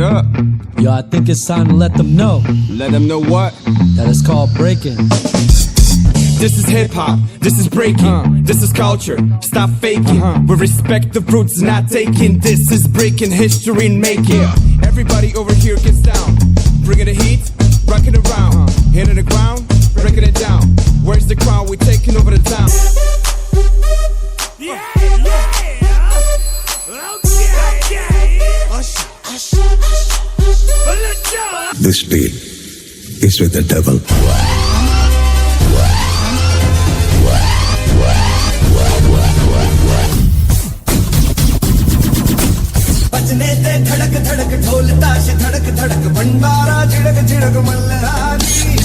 What up? Yo, I think it's time to let them know Let them know what? that it's called breaking. This is hip hop, this is breaking, uh. this is culture. Stop faking. Uh-huh. We respect the roots, not taking. This is breaking history and making. Uh. Everybody over here gets down. Bringing the heat, rocking around. Uh-huh. Hitting the ground, breaking it down. Where's the crowd? we taking over the town. Yeah, yeah. This deal is with the devil. बजने ते धड़क धड़क ढोल ताश धड़क धड़क भंडारा झिड़क झिड़क मल्हारी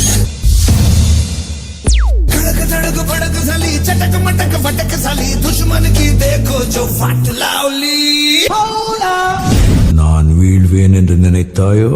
धड़क धड़क भड़क झाली चटक मटक फटक झाली दुश्मन की देखो जो फाट लावली நான் வீழ்வேன் என்று நினைத்தாயோ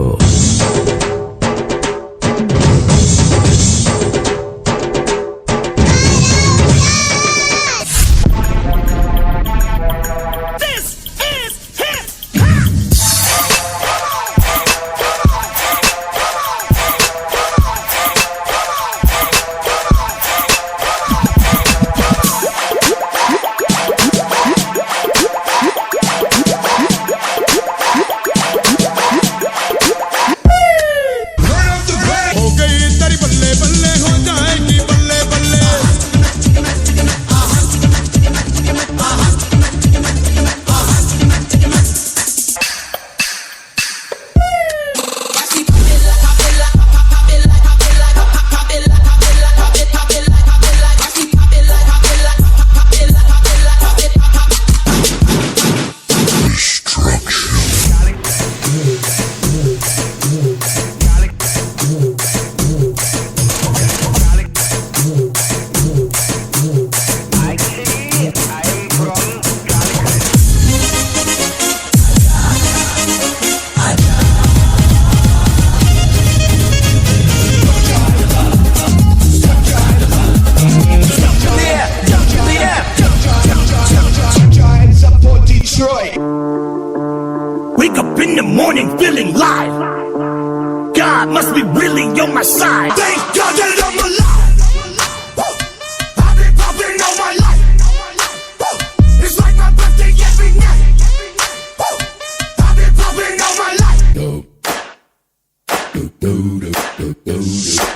my side. Thank God that I'm alive. Woo! I've been popping all my life. It's like my birthday every night. I've been popping all my life.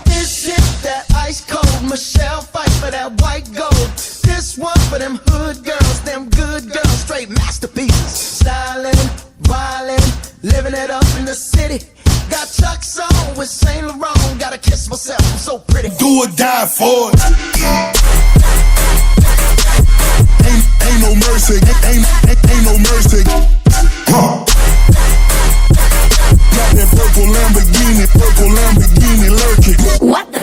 This is that ice cold Michelle fight for that white gold. This one for them hood girls, them good girls, straight masterpieces. Styling, wildin', living it up in the city. Got Chuck's on with Saint Laurent. Gotta kiss myself, I'm so pretty. Do or die for it. Ain't, ain't no mercy. Ain't, ain't, ain't no mercy. Huh. Got that purple Lamborghini, purple Lamborghini lurking. What the?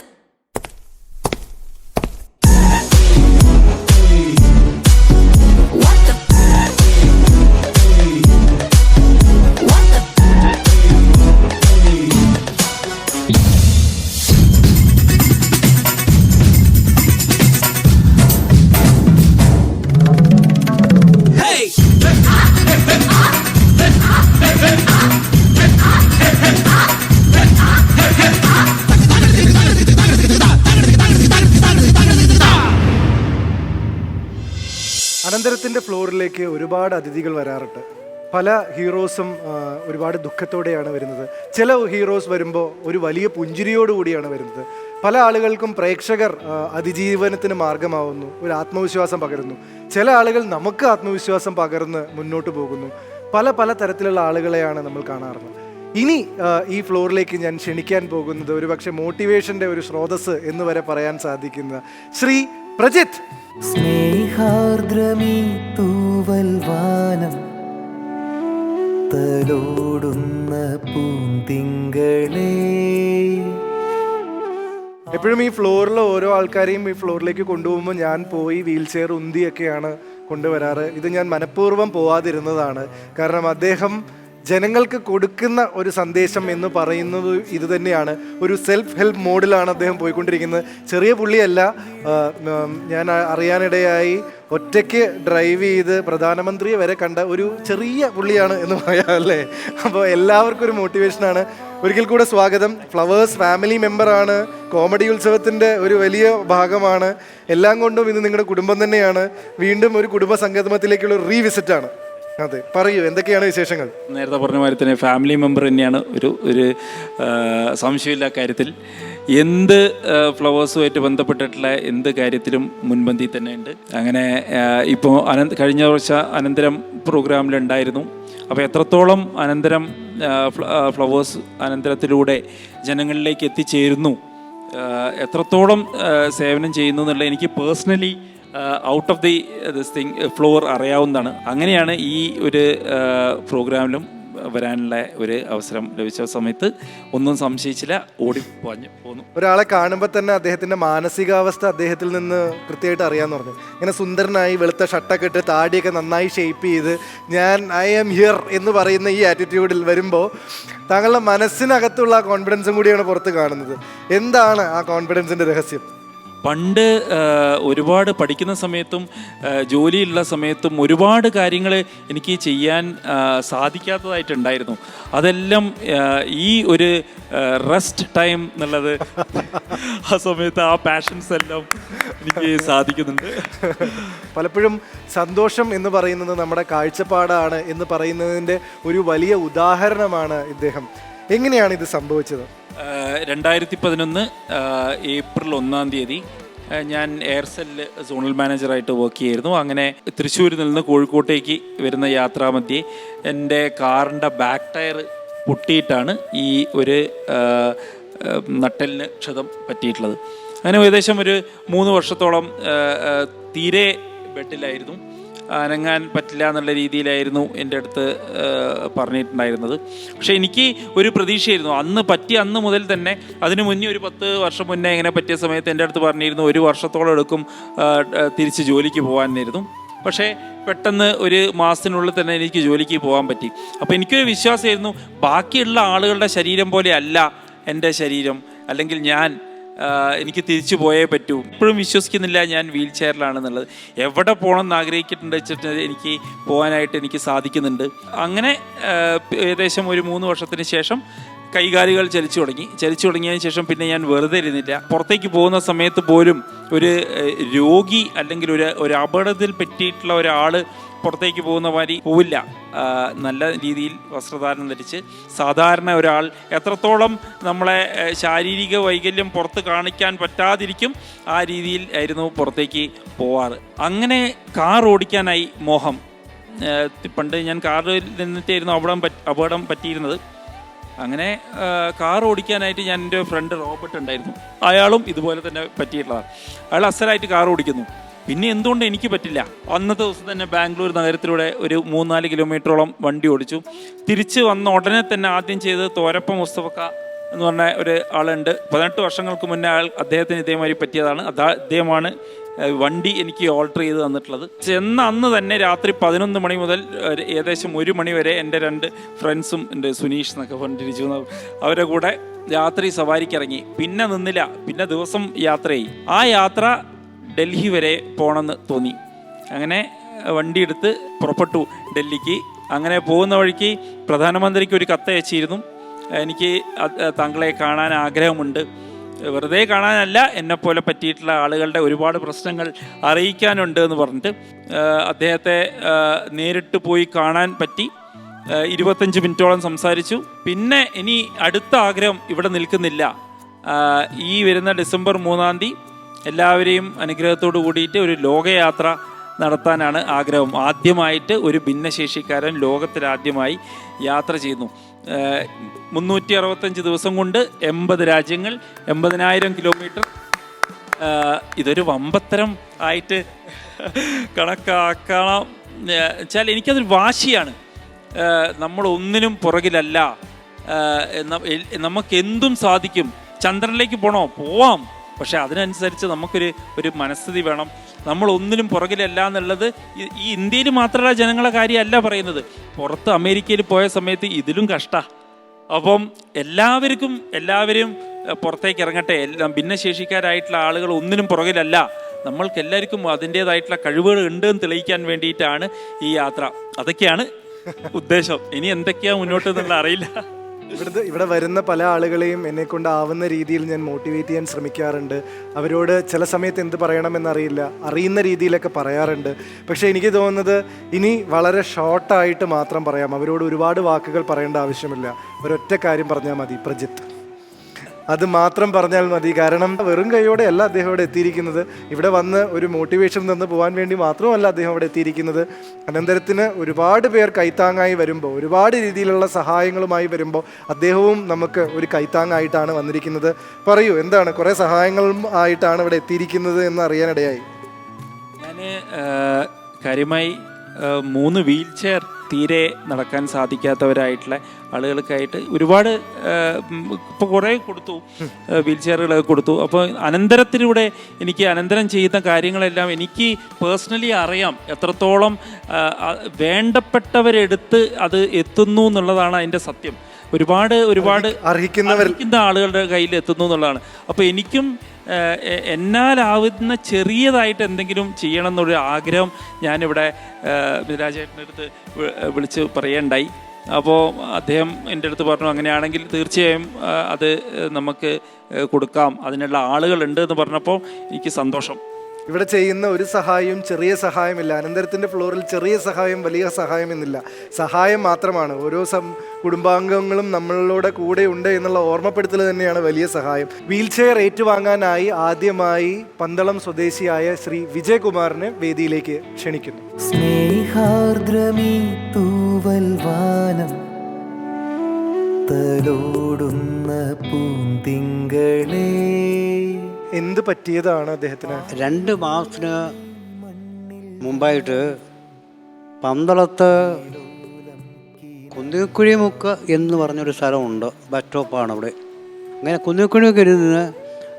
അനന്തരത്തിന്റെ ഫ്ലോറിലേക്ക് ഒരുപാട് അതിഥികൾ വരാറുണ്ട്. പല ഹീറോസും ഒരുപാട് ദുഃഖത്തോടെയാണ് വരുന്നത്. ചില heroes വരുമ്പോൾ ഒരു വലിയ പുഞ്ചിരിയോടുകൂടിയാണ് വരുന്നത്. പല ആളുകൾക്കും പ്രേക്ഷകർ അതിജീവനത്തിന് മാർഗമാവുന്നു ഒരു ആത്മവിശ്വാസം പകരുന്നു. ചില ആളുകൾ നമുക്ക് ആത്മവിശ്വാസം പകർന്ന് മുന്നോട്ട് പോകുന്നു. പല പല തരത്തിലുള്ള ആളുകളെയാണ് നമ്മൾ കാണാറുള്ളത്. ഇനി ഈ ഫ്ലോറിലേക്ക് ഞാൻ ക്ഷണിക്കാൻ പോകുന്നത് ഒരുപക്ഷെ മോട്ടിവേഷന്റെ ഒരു സ്രോതസ് എന്ന് വരെ പറയാൻ സാധിക്കുന്ന ശ്രീ പ്രജിത്ത്. സ്നേഹാർദ്രമീ തൂവൽ വാനം തലോടുന്ന പൂന്തിങ്കളേ. എപ്പോഴും ഈ ഫ്ലോറിൽ ഓരോ ആൾക്കാരെയും ഈ ഫ്ലോറിലേക്ക് കൊണ്ടുപോകുമ്പോൾ ഞാൻ പോയി വീൽ ചെയർ ഉന്തിയൊക്കെയാണ് കൊണ്ടുവരാറ്. ഇത് ഞാൻ മനഃപൂർവം പോവാതിരുന്നതാണ്. കാരണം അദ്ദേഹം ജനങ്ങൾക്ക് കൊടുക്കുന്ന ഒരു സന്ദേശം എന്ന് പറയുന്നത് ഇത് തന്നെയാണ്. ഒരു സെൽഫ് ഹെൽപ്പ് മോഡിലാണ് അദ്ദേഹം പോയിക്കൊണ്ടിരിക്കുന്നത്. ചെറിയ പുള്ളിയല്ല. ഞാൻ അറിയാനിടയായി ഒറ്റയ്ക്ക് ഡ്രൈവ് ചെയ്ത് പ്രധാനമന്ത്രിയെ വരെ കണ്ട ഒരു ചെറിയ പുള്ളിയാണ് എന്ന് പറയാം അല്ലേ? അപ്പോൾ എല്ലാവർക്കും ഒരു മോട്ടിവേഷനാണ് ഒരിക്കൽ കൂടെ സ്വാഗതം. ഫ്ലവേഴ്സ് ഫാമിലി മെമ്പറാണ് കോമഡി ഉത്സവത്തിന്റെ ഒരു വലിയ ഭാഗമാണ്. എല്ലാം കൊണ്ടും ഇത് നിങ്ങളുടെ കുടുംബം തന്നെയാണ്. വീണ്ടും ഒരു കുടുംബ സംഗമത്തിലേക്കുള്ള റീവിസിറ്റാണ് അതെ പറയൂ എന്തൊക്കെയാണ് വിശേഷങ്ങൾ? നേരത്തെ പറഞ്ഞ മാതിരി തന്നെ ഫാമിലി മെമ്പർ തന്നെയാണ് ഒരു ഒരു സംശയമില്ല കാര്യത്തിൽ. എന്ത് ഫ്ലവേഴ്സുമായിട്ട് ബന്ധപ്പെട്ടിട്ടുള്ള എന്ത് കാര്യത്തിലും മുൻപന്തി തന്നെ ഉണ്ട് അങ്ങനെ ഇപ്പോൾ അനന്ത കഴിഞ്ഞ വർഷ അനന്തരം പ്രോഗ്രാമിലുണ്ടായിരുന്നു അപ്പോൾ എത്രത്തോളം അനന്തരം ഫ്ലവേഴ്സ് അനന്തരത്തിലൂടെ ജനങ്ങളിലേക്ക് എത്തിച്ചേരുന്നു? എത്രത്തോളം സേവനം ചെയ്യുന്നു എന്നുള്ള എനിക്ക് personally out of the this thing floor അറിയാവുന്നതാണ്. അങ്ങനെയാണ് ഈ ഒരു പ്രോഗ്രാമിലും വരാനുള്ള ഒരു അവസരം ലഭിച്ച സമയത്ത് ഒന്നും സംശയിച്ചില്ല ഓടി പോഞ്ഞു പോന്നു. ഒരാളെ കാണുമ്പോൾ തന്നെ അദ്ദേഹത്തിന്റെ മാനസികാവസ്ഥ അദ്ദേഹത്തിൽ നിന്ന് കൃത്യമായിട്ട് അറിയാന്ന് പറഞ്ഞു. ഇങ്ങനെ സുന്ദരനായി വെളുത്ത ഷട്ടൊക്കെ ഇട്ട് താടിയൊക്കെ നന്നായി ഷേപ്പ് ചെയ്ത് ഞാൻ ഐ ആം ഹിയർ എന്ന് പറയുന്ന ഈ ആറ്റിറ്റ്യൂഡിൽ വരുമ്പോൾ താങ്കളുടെ മനസ്സിനകത്തുള്ള ആ കോൺഫിഡൻസും കൂടിയാണ് പുറത്ത് കാണുന്നത്. എന്താണ് ആ കോൺഫിഡൻസിന്റെ രഹസ്യം? പണ്ട് ഒരുപാട് പഠിക്കുന്ന സമയത്തും ജോലിയുള്ള സമയത്തും ഒരുപാട് കാര്യങ്ങൾ എനിക്ക് ചെയ്യാൻ സാധിക്കാത്തതായിട്ടുണ്ടായിരുന്നു. അതെല്ലാം ഈ ഒരു റെസ്റ്റ് ടൈം എന്നുള്ളത് ആ സമയത്ത് ആ പാഷൻസ് എല്ലാം എനിക്ക് സാധിക്കുന്നുണ്ട്. പലപ്പോഴും സന്തോഷം എന്ന് പറയുന്നത് നമ്മുടെ കാഴ്ചപ്പാടാണ് എന്ന് പറയുന്നതിന്റെ ഒരു വലിയ ഉദാഹരണമാണ് ഇദ്ദേഹം. എങ്ങനെയാണ് ഇത് സംഭവിച്ചത്? രണ്ടായിരത്തി പതിനൊന്ന് ഏപ്രിൽ ഒന്നാം തീയതി ഞാൻ എയർസെൽ സോണൽ മാനേജറായിട്ട് വർക്ക് ചെയ്യായിരുന്നു അങ്ങനെ തൃശ്ശൂരിൽ നിന്ന് കോഴിക്കോട്ടേക്ക് വരുന്ന യാത്രാമധ്യേ എന്റെ കാറിന്റെ ബാക്ക് ടയർ പൊട്ടിയിട്ടാണ് ഈ ഒരു ആ, ക്ഷതം പറ്റിയിട്ടുള്ളത്. അങ്ങനെ ഏകദേശം ഒരു മൂന്ന് വർഷത്തോളം തീരെ ബെഡിലായിരുന്നു. അനങ്ങാൻ പറ്റില്ല എന്നുള്ള രീതിയിലായിരുന്നു എന്റെ അടുത്ത് പറഞ്ഞിട്ടുണ്ടായിരുന്നത്. പക്ഷേ എനിക്ക് ഒരു പ്രതീക്ഷയായിരുന്നു. അന്ന് പറ്റിയ അന്ന് മുതൽ തന്നെ അതിന് മുന്നേ ഒരു പത്ത് വർഷം മുന്നേ ഇങ്ങനെ പറ്റിയ സമയത്ത് എന്റെ അടുത്ത് പറഞ്ഞിരുന്നു ഒരു വർഷത്തോളം എടുക്കും തിരിച്ച് ജോലിക്ക് പോകാനായിരുന്നു. പക്ഷേ പെട്ടെന്ന് ഒരു മാസത്തിനുള്ളിൽ തന്നെ എനിക്ക് ജോലിക്ക് പോകാൻ പറ്റി. അപ്പോൾ എനിക്കൊരു വിശ്വാസമായിരുന്നു ബാക്കിയുള്ള ആളുകളുടെ ശരീരം പോലെ അല്ല എന്റെ ശരീരം. അല്ലെങ്കിൽ ഞാൻ എനിക്ക് തിരിച്ചു പോയേ പറ്റൂ. ഇപ്പോഴും വിശ്വസിക്കുന്നില്ല ഞാൻ വീൽ ചെയറിലാണെന്നുള്ളത്. എവിടെ പോകണം എന്ന് ആഗ്രഹിച്ചിട്ടുണ്ട് വെച്ചിട്ട് എനിക്ക് പോകാനായിട്ട് എനിക്ക് സാധിക്കുന്നുണ്ട്. അങ്ങനെ ഏകദേശം ഒരു മൂന്ന് വർഷത്തിന് ശേഷം കൈകാലുകൾ ചലിച്ചു തുടങ്ങി. ചലിച്ചു തുടങ്ങിയതിന് ശേഷം പിന്നെ ഞാൻ വെറുതെ ഇരുന്നില്ല. പുറത്തേക്ക് പോകുന്ന സമയത്ത് പോലും ഒരു രോഗി അല്ലെങ്കിൽ ഒരു ഒരു അപകടത്തിൽ പറ്റിയിട്ടുള്ള ഒരാൾ പുറത്തേക്ക് പോകുന്ന വരി പോവില്ല. നല്ല രീതിയിൽ വസ്ത്രധാരണം ധരിച്ച് സാധാരണ ഒരാൾ എത്രത്തോളം നമ്മളെ ശാരീരിക വൈകല്യം പുറത്ത് കാണിക്കാൻ പറ്റാതിരിക്കും ആ രീതിയിൽ ആയിരുന്നു പുറത്തേക്ക് പോവാറ്. അങ്ങനെ കാർ ഓടിക്കാനായി മോഹം. പണ്ട് ഞാൻ കാറിൽ നിന്നിട്ടായിരുന്നു അപകടം അപകടം പറ്റിയിരുന്നത്. അങ്ങനെ കാർ ഓടിക്കാനായിട്ട് ഞാൻ എന്റെ ഫ്രണ്ട് റോബർട്ട് ഉണ്ടായിരുന്നു. അയാളും ഇതുപോലെ തന്നെ പറ്റിയിട്ടുള്ളതാണ്. അയാൾ അസലായിട്ട് കാർ ഓടിക്കുന്നു. പിന്നെ എന്തുകൊണ്ട് എനിക്ക് പറ്റില്ല? അന്നത്തെ ദിവസം തന്നെ ബാംഗ്ലൂർ നഗരത്തിലൂടെ ഒരു മൂന്നാൽ കിലോമീറ്ററോളം വണ്ടി ഓടിച്ചു. തിരിച്ച് വന്ന ഉടനെ തന്നെ ആദ്യം ചെയ്തത് തോരപ്പ മുസ്തഫക്ക എന്ന് പറഞ്ഞ ഒരു ആളുണ്ട്. പതിനെട്ട് വർഷങ്ങൾക്ക് മുന്നേ ആൾ അദ്ദേഹത്തിന് ഇതേമാതിരി പറ്റിയതാണ്. അതാ അദ്ദേഹമാണ് വണ്ടി എനിക്ക് ഓൾട്ടർ ചെയ്ത് തന്നിട്ടുള്ളത്. ചെന്ന അന്ന് തന്നെ രാത്രി പതിനൊന്ന് മണി മുതൽ ഏകദേശം ഒരു മണി വരെ എന്റെ രണ്ട് ഫ്രണ്ട്സും എന്റെ സുനീഷ് എന്നൊക്കെ പറഞ്ഞിരിച്ചു. അവരുടെ കൂടെ രാത്രി സവാരിക്ക് ഇറങ്ങി. പിന്നെ നിന്നില്ല. പിന്നെ ദിവസം യാത്രയായി. ആ യാത്ര ഡൽഹി വരെ പോകണമെന്ന് തോന്നി. അങ്ങനെ വണ്ടി എടുത്ത് പുറപ്പെട്ടു ഡൽഹിക്ക്. അങ്ങനെ പോകുന്ന വഴിക്ക് പ്രധാനമന്ത്രിക്ക് ഒരു കത്ത് അയച്ചിരുന്നു. എനിക്ക് താങ്കളെ കാണാൻ ആഗ്രഹമുണ്ട്. വെറുതെ കാണാനല്ല എന്നെപ്പോലെ പറ്റിയിട്ടുള്ള ആളുകളുടെ ഒരുപാട് പ്രശ്നങ്ങൾ അറിയിക്കാനുണ്ട് എന്ന് പറഞ്ഞിട്ട് അദ്ദേഹത്തെ നേരിട്ട് പോയി കാണാൻ പറ്റി. ഇരുപത്തഞ്ച് മിനിറ്റോളം സംസാരിച്ചു. പിന്നെ ഇനി അടുത്ത ആഗ്രഹം ഇവിടെ നിൽക്കുന്നില്ല. ഈ വരുന്ന ഡിസംബർ മൂന്നാം തീയതി എല്ലാവരെയും അനുഗ്രഹത്തോടു കൂടിയിട്ട് ഒരു ലോകയാത്ര നടത്താനാണ് ആഗ്രഹം. ആദ്യമായിട്ട് ഒരു ഭിന്നശേഷിക്കാരൻ ലോകത്തിലാദ്യമായി യാത്ര ചെയ്യുന്നു. മുന്നൂറ്റി അറുപത്തഞ്ച് ദിവസം കൊണ്ട് എൺപത് രാജ്യങ്ങൾ എൺപതിനായിരം കിലോമീറ്റർ. ഇതൊരു വമ്പത്തരം ആയിട്ട് കണക്കാക്കണം. വെച്ചാൽ എനിക്കതൊരു വാശിയാണ്. നമ്മൾ ഒന്നിനും പുറകിലല്ല. ഏഹ് ന- എ- നമുക്ക് എന്തും സാധിക്കും. ചന്ദ്രനിലേക്ക് പോണോ? പോവാം. പക്ഷെ അതിനനുസരിച്ച് നമുക്കൊരു ഒരു മനസ്ഥിതി വേണം. നമ്മൾ ഒന്നിനും പുറകിലല്ല എന്നുള്ളത് ഈ- ഇന്ത്യയിൽ മാത്രമല്ല ജനങ്ങളെ കാര്യമല്ല പറയുന്നത്. പുറത്ത് അമേരിക്കയിൽ പോയ സമയത്ത് ഇതിലും കഷ്ട. അപ്പം എല്ലാവർക്കും എല്ലാവരും പുറത്തേക്ക് ഇറങ്ങട്ടെ. എല്ലാം ഭിന്നശേഷിക്കാരായിട്ടുള്ള ആളുകൾ ഒന്നിനും പുറകിലല്ല. നമ്മൾക്ക് എല്ലാവർക്കും അതിന്റേതായിട്ടുള്ള കഴിവുകൾ ഉണ്ട് എന്ന് തെളിയിക്കാൻ വേണ്ടിയിട്ടാണ് ഈ യാത്ര. അതൊക്കെയാണ് ഉദ്ദേശം. ഇനി എന്തൊക്കെയാ മുന്നോട്ട് എന്നുള്ള അറിയില്ല. ഇവിടുത്തെ ഇവിടെ വരുന്ന പല ആളുകളെയും എന്നെ കൊണ്ടാവുന്ന രീതിയിൽ ഞാൻ മോട്ടിവേറ്റ് ചെയ്യാൻ ശ്രമിക്കാറുണ്ട്. അവരോട് ചില സമയത്ത് എന്ത് പറയണമെന്നറിയില്ല. അറിയുന്ന രീതിയിലൊക്കെ പറയാറുണ്ട്. പക്ഷേ എനിക്ക് തോന്നുന്നത് ഇനി വളരെ ഷോർട്ടായിട്ട് മാത്രം പറയാം. അവരോട് ഒരുപാട് വാക്കുകൾ പറയേണ്ട ആവശ്യമില്ല. ഒരൊറ്റ കാര്യം പറഞ്ഞാൽ മതി പ്രജിത്ത്. അത് മാത്രം പറഞ്ഞാൽ മതി. കാരണം വെറും കൈയോടെ അല്ല അദ്ദേഹം ഇവിടെ എത്തിയിരിക്കുന്നത്. ഇവിടെ വന്ന് ഒരു മോട്ടിവേഷൻ തന്ന് പോകാൻ വേണ്ടി മാത്രമല്ല അദ്ദേഹം ഇവിടെ എത്തിയിരിക്കുന്നത്. അനന്തരത്തിന് ഒരുപാട് പേർ കൈത്താങ്ങായി വരുമ്പോൾ ഒരുപാട് രീതിയിലുള്ള സഹായങ്ങളുമായി വരുമ്പോൾ അദ്ദേഹവും നമുക്ക് ഒരു കൈത്താങ്ങായിട്ടാണ് വന്നിരിക്കുന്നത്. പറയൂ എന്താണ്? കുറേ സഹായങ്ങളും ആയിട്ടാണ് ഇവിടെ എത്തിയിരിക്കുന്നത് എന്ന് അറിയാനിടയായി. ഞാൻ കാര്യമായി മൂന്ന് വീൽ ചെയർ തീരെ നടക്കാൻ സാധിക്കാത്തവരായിട്ടുള്ള ആളുകൾക്കായിട്ട് ഒരുപാട് ഇപ്പോൾ കുറേ കൊടുത്തു. വീൽ ചെയറുകളൊക്കെ കൊടുത്തു. അപ്പോൾ അനന്തരത്തിലൂടെ എനിക്ക് അനന്തരം ചെയ്യുന്ന കാര്യങ്ങളെല്ലാം എനിക്ക് പേഴ്സണലി അറിയാം. എത്രത്തോളം വേണ്ടപ്പെട്ടവരെടുത്ത് അത് എത്തുന്നു എന്നുള്ളതാണ് അതിന്റെ സത്യം. ഒരുപാട് ഒരുപാട് അർഹിക്കുന്ന ആളുകളുടെ കയ്യിൽ എത്തുന്നു എന്നുള്ളതാണ്. അപ്പോൾ എനിക്കും എന്നാലാവുന്ന ചെറിയതായിട്ട് എന്തെങ്കിലും ചെയ്യണം എന്നൊരു ആഗ്രഹം ഞാനിവിടെ മിഥുരാജേട്ടന്റെ രാജേട്ടന്റെ അടുത്ത് വിളിച്ച് പറയേണ്ടായി. അപ്പോൾ അദ്ദേഹം എന്റെ അടുത്ത് പറഞ്ഞു അങ്ങനെയാണെങ്കിൽ തീർച്ചയായും അത് നമുക്ക് കൊടുക്കാം. അതിനുള്ള ആളുകളുണ്ട് എന്ന് പറഞ്ഞപ്പോൾ എനിക്ക് സന്തോഷം. ഇവിടെ ചെയ്യുന്ന ഒരു സഹായവും ചെറിയ സഹായമില്ല അനന്തരത്തിന്റെ ഫ്ലോറിൽ ചെറിയ സഹായം വലിയ സഹായം എന്നില്ല. സഹായം മാത്രമാണ്. ഓരോ സം കുടുംബാംഗങ്ങളും നമ്മളുടെ കൂടെ ഉണ്ട് എന്നുള്ള ഓർമ്മപ്പെടുത്തൽ തന്നെയാണ് വലിയ സഹായം. വീൽ ചെയർ ഏറ്റുവാങ്ങാനായി ആദ്യമായി പന്തളം സ്വദേശിയായ ശ്രീ വിജയകുമാറിനെ വേദിയിലേക്ക് ക്ഷണിക്കുന്നു. സ്നേഹാർദ്രമീ എന്ത് പറ്റിയതാണ് അദ്ദേഹത്തിന്? രണ്ട് മാസത്തിന് മുമ്പായിട്ട് പന്തളത്ത് കുന്നിക്കുഴിമുക്ക് എന്ന് പറഞ്ഞൊരു സ്ഥലമുണ്ട്. ബസ് സ്റ്റോപ്പാണ് അവിടെ. അങ്ങനെ കുന്നിക്കുഴിമുക്ക് ഇരുന്ന്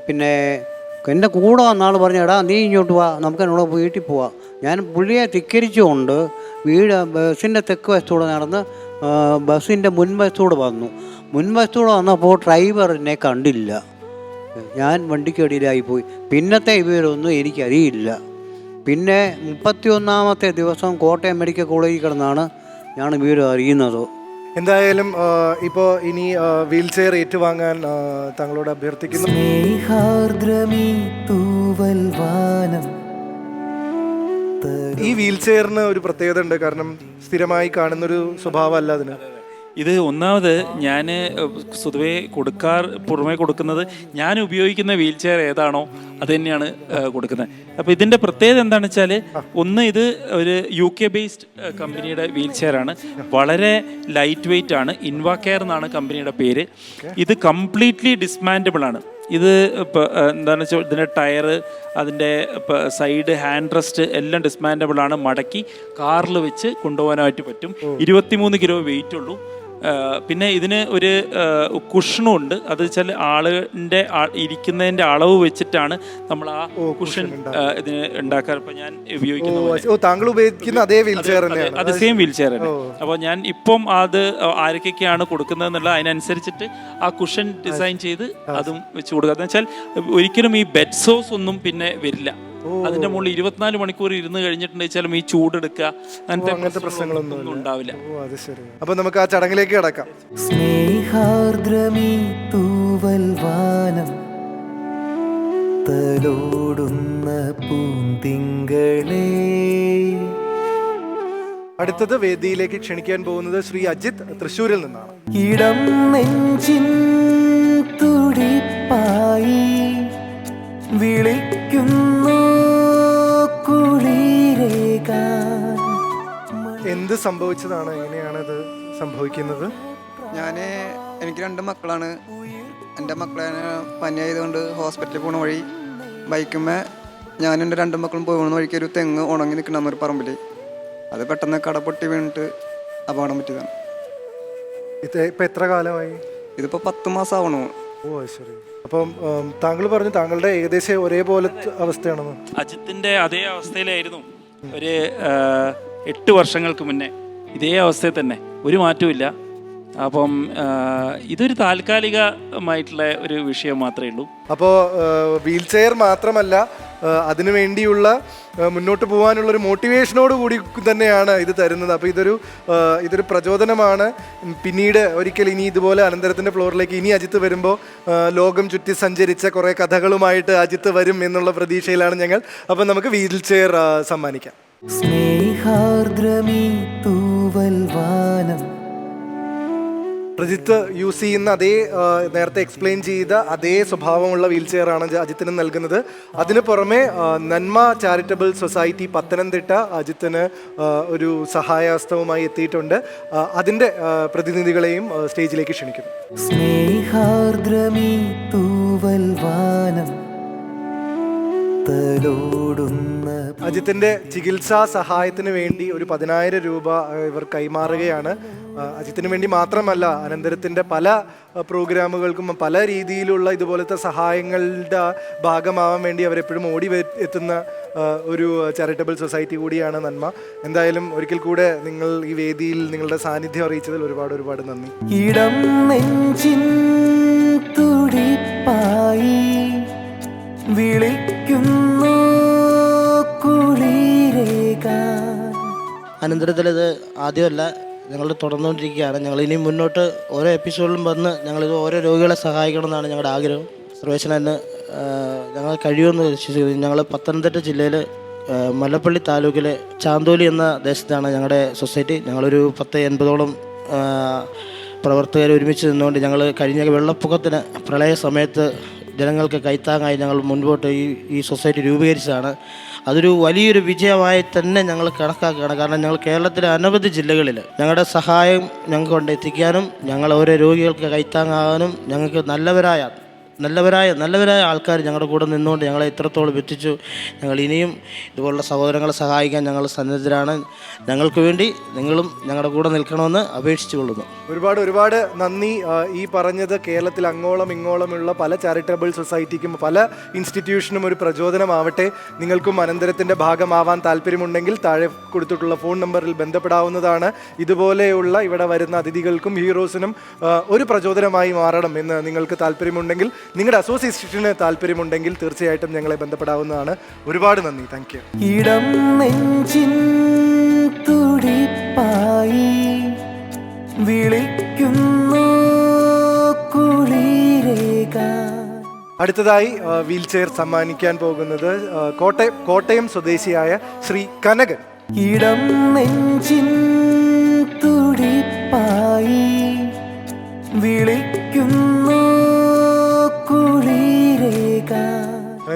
പിന്നെ എന്റെ കൂടെ വന്നാൾ പറഞ്ഞ എടാ നീ ഇങ്ങോട്ട് വാ. നമുക്ക് എന്നോട് വീട്ടിൽ പോവാം. ഞാൻ പുള്ളിയെ ധിക്കരിച്ചുകൊണ്ട് വീട് ബസ്സിന്റെ തെക്ക് വശത്തൂടെ നടന്ന് ബസ്സിന്റെ മുൻവശത്തൂടെ വന്നു. മുൻവശത്തൂടെ വന്നപ്പോൾ ഡ്രൈവർ എന്നെ കണ്ടില്ല. ഞാൻ വണ്ടിക്കടിയിലായി പോയി പിന്നത്തെ ഇവരൊന്നും എനിക്കറിയില്ല. പിന്നെ മുപ്പത്തി ഒന്നാമത്തെ ദിവസം കോട്ടയം മെഡിക്കൽ കോളേജിൽ കിടന്നാണ് ഞാൻ വിവരം അറിയുന്നത്. എന്തായാലും ഇപ്പോൾ ഇനി വീൽ ചെയർ ഏറ്റുവാങ്ങാൻ തങ്ങളോട് അഭ്യർത്ഥിക്കുന്നു. സ്നേഹാർദ്രമീ തൂവൽ വാനം ഈ വീൽ ചെയറിന് ഒരു പ്രത്യേകത ഉണ്ട്. കാരണം സ്ഥിരമായി കാണുന്നൊരു സ്വഭാവമല്ല അതിന്. ഇത് ഒന്നാമത് ഞാൻ സ്വതവേ കൊടുക്കാർ പുറമേ കൊടുക്കുന്നത് ഞാൻ ഉപയോഗിക്കുന്ന വീൽ ചെയർ ഏതാണോ അത് തന്നെയാണ് കൊടുക്കുന്നത്. അപ്പൊ ഇതിന്റെ പ്രത്യേകത എന്താണെന്ന് വെച്ചാൽ ഒന്ന് ഇത് ഒരു യു കെ ബേസ്ഡ് കമ്പനിയുടെ വീൽ ചെയർ ആണ്. വളരെ ലൈറ്റ് വെയിറ്റ് ആണ്. ഇൻവാ കെയർ എന്നാണ് കമ്പനിയുടെ പേര്. ഇത് കംപ്ലീറ്റ്ലി ഡിസ്മാൻഡബിൾ ആണ്. ഇത് ഇപ്പോൾ എന്താണെന്ന് വെച്ചാൽ ഇതിന്റെ ടയറ് അതിന്റെ സൈഡ് ഹാൻഡ് റെസ്റ്റ് എല്ലാം ഡിസ്മാൻഡബിൾ ആണ്. മടക്കി കാറിൽ വെച്ച് കൊണ്ടുപോകാനായിട്ട് പറ്റും. ഇരുപത്തിമൂന്ന് കിലോ വെയിറ്റ് ഉള്ളൂ. പിന്നെ ഇതിന് ഒരു കുഷണുണ്ട്. ഉണ്ട് അത് വെച്ചാൽ ആളുടെ ഇരിക്കുന്നതിന്റെ അളവ് വെച്ചിട്ടാണ് നമ്മൾ ആ കുഷൻ ഇതിന് ഉണ്ടാക്കാറ്. ഇപ്പം ഞാൻ ഉപയോഗിക്കുന്നത് താങ്കൾ ഉപയോഗിക്കുന്ന അതേ വീൽ ചെയർ അത് സെയിം വീൽ ചെയർ തന്നെ. അപ്പോൾ ഞാൻ ഇപ്പം അത് ആരൊക്കെയാണ് കൊടുക്കുന്നത് എന്നുള്ളത് അതിനനുസരിച്ചിട്ട് ആ കുഷൻ ഡിസൈൻ ചെയ്ത് അതും വെച്ച് കൊടുക്കുക. എന്ന് വെച്ചാൽ ഒരിക്കലും ഈ ബെഡ് സോസ് ഒന്നും പിന്നെ വരില്ല. അതിന്റെ മുകളിൽ ഇരുപത്തിനാല് മണിക്കൂർ ഇരുന്ന് കഴിഞ്ഞിട്ടുണ്ടെങ്കിൽ ഈ ചൂടെടുക്കുക അങ്ങനത്തെ അങ്ങനത്തെ പ്രശ്നങ്ങളൊന്നും ഉണ്ടാവില്ല. ഓ അത് ശരി. അപ്പൊ നമുക്ക് ആ ചടങ്ങിലേക്ക് കിടക്കാം. സ്നേഹാർദ്രമീ തൂവൽ വാനം തലോടുന്ന പൂന്തിങ്കളേ. അടുത്തത് വേദിയിലേക്ക് ക്ഷണിക്കാൻ പോകുന്നത് ശ്രീ അജിത് തൃശ്ശൂരിൽ നിന്നാണ്. ഇടം നെഞ്ചിൻ തുടിപ്പായി വിളിക്കുന്നു എന്ത് സംഭവിച്ചതാണ്? എങ്ങനെയാണ് ഇത് സംഭവിക്കുന്നത്? ഞാൻ എനിക്ക് രണ്ട് മക്കളാണ്. എന്റെ മക്കളെ പനിയായതുകൊണ്ട് ഹോസ്പിറ്റലിൽ പോണ വഴി ബൈക്കുമ്മേ ഞാനും എന്റെ രണ്ട് മക്കളും പോകുന്ന വഴിക്ക് ഒരു തെങ്ങ് ഉണങ്ങി നിൽക്കണം ഒരു പറമ്പിൽ അത് പെട്ടെന്ന് കട പൊട്ടി വീണിട്ട് അപകടം പറ്റിയതാണ്. ഇത് ഇപ്പം എത്ര കാലമായി? ഇതിപ്പോൾ പത്ത് മാസം ആവണു ഓ ശരി. അപ്പം താങ്കൾ പറഞ്ഞു താങ്കളുടെ ഏകദേശം ഒരേപോലത്തെ അവസ്ഥയാണെന്ന്. അജിത്തിന്റെ അതേ അവസ്ഥയിലായിരുന്നു. ഒരു എട്ട് വർഷങ്ങൾക്ക് മുന്നേ ഇതേ അവസ്ഥയിൽ തന്നെ ഒരു മാറ്റവും അപ്പം ഇതൊരു താൽക്കാലികമായിട്ടുള്ള ഒരു വിഷയം മാത്രമേ ഉള്ളൂ. അപ്പോൾ വീൽ ചെയർ മാത്രമല്ല അതിനു വേണ്ടിയുള്ള മുന്നോട്ട് പോകാനുള്ള ഒരു മോട്ടിവേഷനോട് കൂടി തന്നെയാണ് ഇത് തരുന്നത്. അപ്പോൾ ഇതൊരു ഇതൊരു പ്രചോദനമാണ്. പിന്നീട് ഒരിക്കൽ ഇനി ഇതുപോലെ അനന്തരത്തിന്റെ ഫ്ലോറിലേക്ക് ഇനി അജിത്ത് വരുമ്പോൾ ലോകം ചുറ്റി സഞ്ചരിച്ച കുറേ കഥകളുമായിട്ട് അജിത്ത് വരും എന്നുള്ള പ്രതീക്ഷയിലാണ് ഞങ്ങൾ. അപ്പം നമുക്ക് വീൽ ചെയർ സമ്മാനിക്കാം. സ്നേഹാർദ്രമീ തൂവൽ വാനം പ്രജിത്ത് യൂസ് ചെയ്യുന്ന അതേ നേരത്തെ എക്സ്പ്ലെയിൻ ചെയ്ത അതേ സ്വഭാവമുള്ള വീൽ ചെയറാണ് അജിത്തിന് നൽകുന്നത്. അതിന് പുറമെ നന്മ ചാരിറ്റബിൾ സൊസൈറ്റി പത്തനംതിട്ട അജിത്തിന് ഒരു സഹായഹസ്തവുമായി എത്തിയിട്ടുണ്ട്. അതിന്റെ പ്രതിനിധികളെയും സ്റ്റേജിലേക്ക് ക്ഷണിക്കുന്നു. സ്നേഹാർദ്രമീ തൂവൽ വാനം അജിത്തിന്റെ ചികിത്സാ സഹായത്തിന് വേണ്ടി ഒരു പതിനായിരം രൂപ ഇവർ കൈമാറുകയാണ്. അജിത്തിന് വേണ്ടി മാത്രമല്ല അനന്തരത്തിന്റെ പല പ്രോഗ്രാമുകൾക്കും പല രീതിയിലുള്ള ഇതുപോലത്തെ സഹായങ്ങളുടെ ഭാഗമാവാൻ വേണ്ടി അവരെപ്പോഴും ഓടി എത്തുന്ന ഒരു ചാരിറ്റബിൾ സൊസൈറ്റി കൂടിയാണ് നന്മ. എന്തായാലും ഒരിക്കൽ കൂടെ നിങ്ങൾ ഈ വേദിയിൽ നിങ്ങളുടെ സാന്നിധ്യം അറിയിച്ചതിൽ ഒരുപാട് ഒരുപാട് നന്ദി. ഇടം നെഞ്ചിൻ തുടിപ്പായി ഇത് ആദ്യമല്ല ഞങ്ങൾ തുടർന്നുകൊണ്ടിരിക്കുകയാണ്. ഞങ്ങൾ ഇനി മുന്നോട്ട് ഓരോ എപ്പിസോഡിലും വന്ന് ഞങ്ങളിത് ഓരോ രോഗികളെ സഹായിക്കണമെന്നാണ് ഞങ്ങളുടെ ആഗ്രഹം. സർവേശ്വരൻ എന്നെ ഞങ്ങൾ കഴിയുമെന്ന് ഞങ്ങൾ പത്തനംതിട്ട ജില്ലയിൽ മലപ്പള്ളി താലൂക്കിലെ ചാന്തോലി എന്ന ദേശത്താണ് ഞങ്ങളുടെ സൊസൈറ്റി. ഞങ്ങളൊരു പത്ത് എൺപതോളം പ്രവർത്തകർ ഒരുമിച്ച് നിന്നുകൊണ്ട് ഞങ്ങൾ കഴിഞ്ഞ വെള്ളപ്പൊക്കത്തിന് പ്രളയ സമയത്ത് ജനങ്ങൾക്ക് കൈത്താങ്ങായി ഞങ്ങൾ മുൻപോട്ട് ഈ ഈ സൊസൈറ്റി രൂപീകരിച്ചതാണ്. അതൊരു വലിയൊരു വിജയമായി തന്നെ ഞങ്ങൾ കണക്കാക്കുകയാണ്. കാരണം ഞങ്ങൾ കേരളത്തിലെ അനവധി ജില്ലകളിൽ ഞങ്ങളുടെ സഹായം ഞങ്ങൾക്ക് കൊണ്ട് എത്തിക്കാനും ഞങ്ങൾ ഓരോ രോഗികൾക്ക് കൈത്താങ്ങാകാനും ഞങ്ങൾക്ക് നല്ലവരായ നല്ലവരായ നല്ലവരായ ആൾക്കാർ ഞങ്ങളുടെ കൂടെ നിന്നുകൊണ്ട് ഞങ്ങളെ ഇത്രത്തോളം എത്തിച്ചു ഞങ്ങൾ ഇനിയും ഇതുപോലുള്ള സഹോദരങ്ങളെ സഹായിക്കാൻ ഞങ്ങൾ സന്നദ്ധരാണ്. ഞങ്ങൾക്ക് വേണ്ടി നിങ്ങളും ഞങ്ങളുടെ കൂടെ നിൽക്കണമെന്ന് അപേക്ഷിച്ചു കൊള്ളുന്നു ഒരുപാട് ഒരുപാട് നന്ദി. ഈ പറഞ്ഞത് കേരളത്തിൽ അങ്ങോളം ഇങ്ങോളമുള്ള പല ചാരിറ്റബിൾ സൊസൈറ്റിക്കും പല ഇൻസ്റ്റിറ്റ്യൂഷനും ഒരു പ്രചോദനമാവട്ടെ. നിങ്ങൾക്കും അനന്തരത്തിന്റെ ഭാഗമാവാൻ താല്പര്യമുണ്ടെങ്കിൽ താഴെ കൊടുത്തിട്ടുള്ള ഫോൺ നമ്പറിൽ ബന്ധപ്പെടാവുന്നതാണ്. ഇതുപോലെയുള്ള ഇവിടെ വരുന്ന അതിഥികൾക്കും ഹീറോസിനും ഒരു പ്രചോദനമായി മാറണം എന്ന് നിങ്ങൾക്ക് താല്പര്യമുണ്ടെങ്കിൽ നിങ്ങളുടെ അസോസിയേഷന് താല്പര്യമുണ്ടെങ്കിൽ തീർച്ചയായിട്ടും ഞങ്ങളെ ബന്ധപ്പെടാവുന്നതാണ്. ഒരുപാട് നന്ദി. താങ്ക് യു ഇടം നെഞ്ചിൻ തുടിപ്പായി വിളിക്കുന്നു അടുത്തതായി വീൽ ചെയർ സമ്മാനിക്കാൻ പോകുന്നത് കോട്ടയം കോട്ടയം സ്വദേശിയായ ശ്രീ കനകൻ. ഇടം നെഞ്ചിൻ തുടിപ്പായി വിളിക്കുന്നു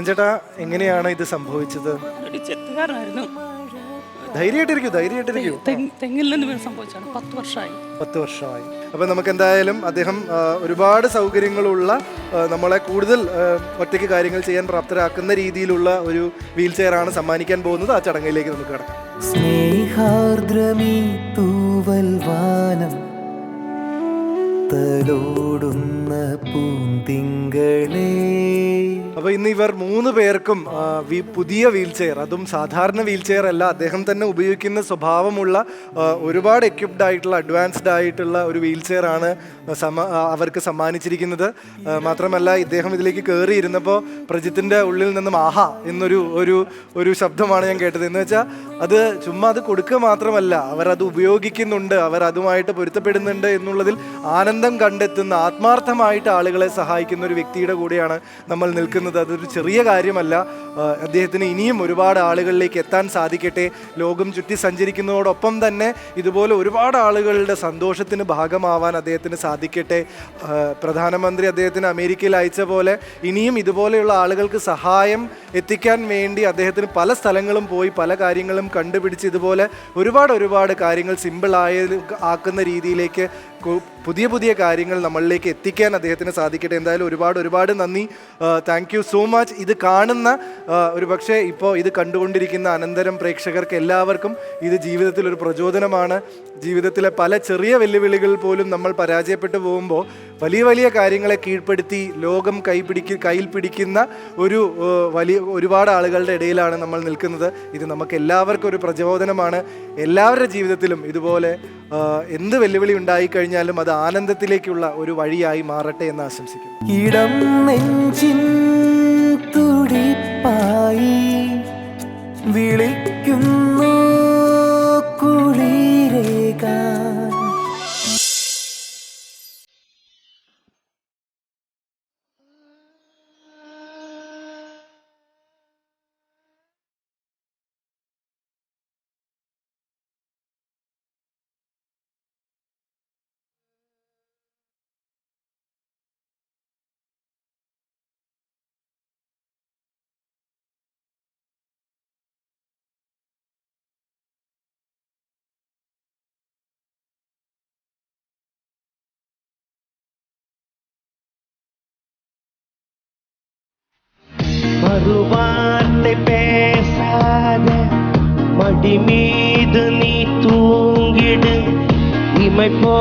ചേട്ടാ എങ്ങനെയാണ് ഇത് സംഭവിച്ചത്? ഒരു ചെത്തുകാരനായിരുന്നു. ധൈര്യമായിട്ടിരിക്കൂ ധൈര്യമായിട്ടിരിക്കൂ. തെങ്ങ് തെങ്ങിൽ നിന്ന് വീണ് സംഭവിച്ചാണ് പത്ത് വർഷമായി. പത്ത് വർഷമായി. അപ്പൊ നമുക്ക് എന്തായാലും അദ്ദേഹം ആ, ഒരുപാട് സൗകര്യങ്ങളുള്ള ആ, നമ്മളെ കൂടുതൽ ആ, ഒറ്റയ്ക്ക് കാര്യങ്ങൾ ചെയ്യാൻ പ്രാപ്തരാക്കുന്ന രീതിയിലുള്ള ഒരു വീൽ ചെയർ ആണ് സമ്മാനിക്കാൻ പോകുന്നത്. ആ ചടങ്ങിലേക്ക് നമുക്ക് കടക്കാം. സ്നേഹാർദ്രമീ തൂവൽ വാനം തലോടുന്ന പൂന്തിങ്കളേ. അപ്പൊ ഇന്ന് ഇവർ മൂന്ന് പേർക്കും പുതിയ വീൽചെയർ അതും സാധാരണ വീൽ ചെയർ അല്ല അദ്ദേഹം തന്നെ ഉപയോഗിക്കുന്ന സ്വഭാവമുള്ള ഒരുപാട് എക്യുപ്ഡ് ആയിട്ടുള്ള അഡ്വാൻസ്ഡ് ആയിട്ടുള്ള ഒരു വീൽചെയർ ആണ് അവർക്ക് സമ്മാനിച്ചിരിക്കുന്നത്. മാത്രമല്ല ഇദ്ദേഹം ഇതിലേക്ക് കയറി ഇരുന്നപ്പോൾ ഉള്ളിൽ നിന്നും ആഹാ എന്നൊരു ഒരു ഒരു ശബ്ദമാണ് ഞാൻ കേട്ടത്. എന്ന് വെച്ചാൽ അത് ചുമ്മാ അത് കൊടുക്കുക മാത്രമല്ല അവർ അത് ഉപയോഗിക്കുന്നുണ്ട് അവർ അതുമായിട്ട് പൊരുത്തപ്പെടുന്നുണ്ട് എന്നുള്ളതിൽ ആനന്ദം കണ്ടെത്തുന്ന ആത്മാർത്ഥമായിട്ട് ആളുകളെ സഹായിക്കുന്ന ഒരു വ്യക്തിയുടെ കൂടെയാണ് നമ്മൾ നിൽക്കുന്നത്. അതൊരു ചെറിയ കാര്യമല്ല. അദ്ദേഹത്തിന് ഇനിയും ഒരുപാട് ആളുകളിലേക്ക് എത്താൻ സാധിക്കട്ടെ. ലോകം ചുറ്റി സഞ്ചരിക്കുന്നതോടൊപ്പം തന്നെ ഇതുപോലെ ഒരുപാട് ആളുകളുടെ സന്തോഷത്തിന് ഭാഗമാവാൻ അദ്ദേഹത്തിന് സാധിക്കട്ടെ. പ്രധാനമന്ത്രി അദ്ദേഹത്തിന് അമേരിക്കയിൽ അയച്ച പോലെ ഇനിയും ഇതുപോലെയുള്ള ആളുകൾക്ക് സഹായം എത്തിക്കാൻ വേണ്ടി അദ്ദേഹത്തിന് പല സ്ഥലങ്ങളും പോയി പല കാര്യങ്ങളും കണ്ടുപിടിച്ച് ഇതുപോലെ ഒരുപാട് ഒരുപാട് കാര്യങ്ങൾ സിമ്പിളായ ആക്കുന്ന രീതിയിലേക്ക് പുതിയ പുതിയ കാര്യങ്ങൾ നമ്മളിലേക്ക് എത്തിക്കാൻ അദ്ദേഹത്തിന് സാധിക്കട്ടെ. എന്തായാലും ഒരുപാട് ഒരുപാട് നന്ദി. താങ്ക് യു സോ മച്ച് ഇത് കാണുന്ന ഒരു പക്ഷേ ഇപ്പോൾ ഇത് കണ്ടുകൊണ്ടിരിക്കുന്ന അനന്തരം പ്രേക്ഷകർക്ക് എല്ലാവർക്കും ഇത് ജീവിതത്തിൽ ഒരു പ്രചോദനമാണ്. ജീവിതത്തിലെ പല ചെറിയ വെല്ലുവിളികൾ പോലും നമ്മൾ പരാജയപ്പെട്ടു പോകുമ്പോൾ വലിയ വലിയ കാര്യങ്ങളെ കീഴ്പ്പെടുത്തി ലോകം കൈപിടിക്ക് കയ്യിൽ പിടിക്കുന്ന ഒരു വലിയ ഒരുപാട് ആളുകളുടെ ഇടയിലാണ് നമ്മൾ നിൽക്കുന്നത്. ഇത് നമുക്ക് എല്ലാവർക്കും ഒരു പ്രചോദനമാണ്. എല്ലാവരുടെ ജീവിതത്തിലും ഇതുപോലെ എന്ത് വെല്ലുവിളി ഉണ്ടായിക്കഴിഞ്ഞാലും അത് ആനന്ദത്തിലേക്കുള്ള ഒരു വഴിയായി മാറട്ടെ എന്ന് ആശംസിക്കുന്നു. നെഞ്ചിൻ തുടിപ്പായി വിളിക്കുന്നു மறு வார்த்தை பேசாத மடி மீது நீ தூங்கிடு. இமை போ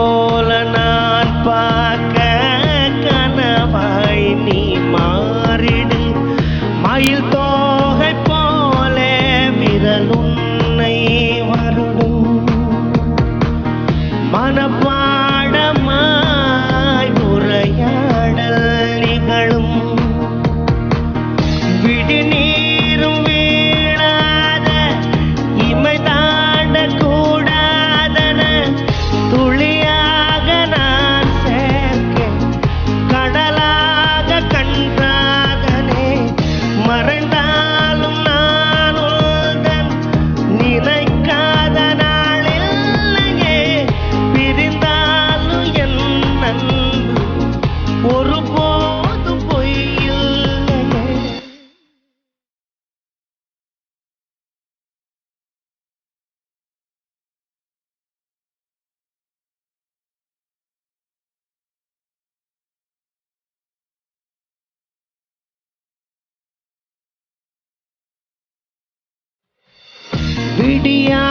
விடியாத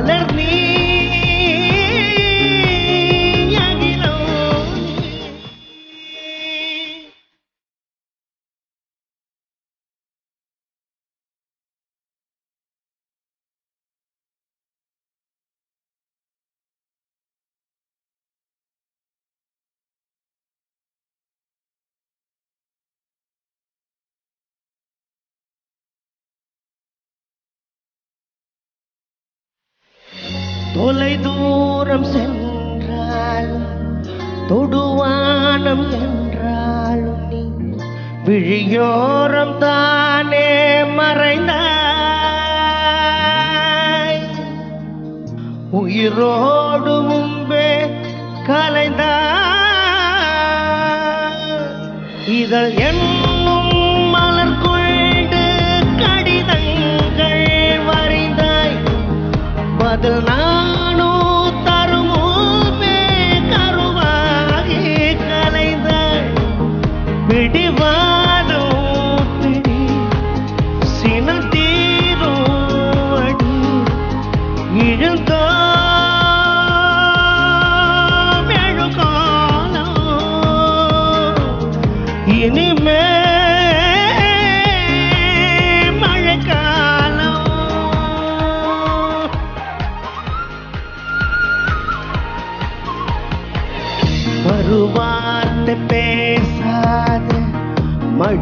அலர் நீ உயிரோடு முன்பே கலைந்தாய் இதழ் என்னும்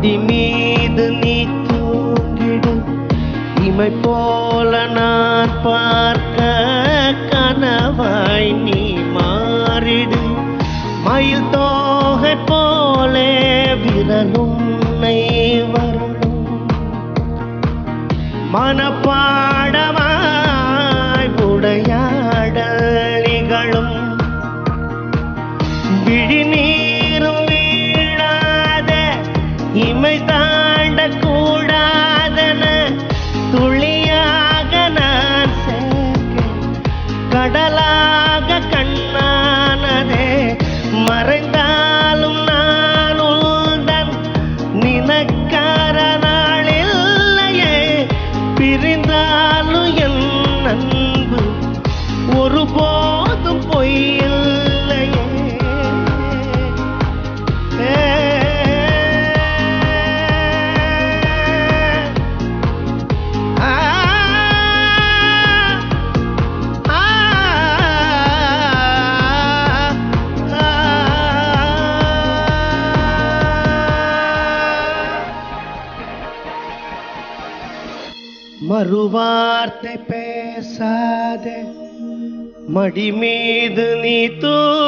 மடி மீது நீ தூங்கிடு. இமை போல நான் பார்க்க கனவாய் நீ மாறிடு. மயில் தோகை போலே விரலும் வருடும். மன பேசாதே மடி மீது நீ தூங்கிடு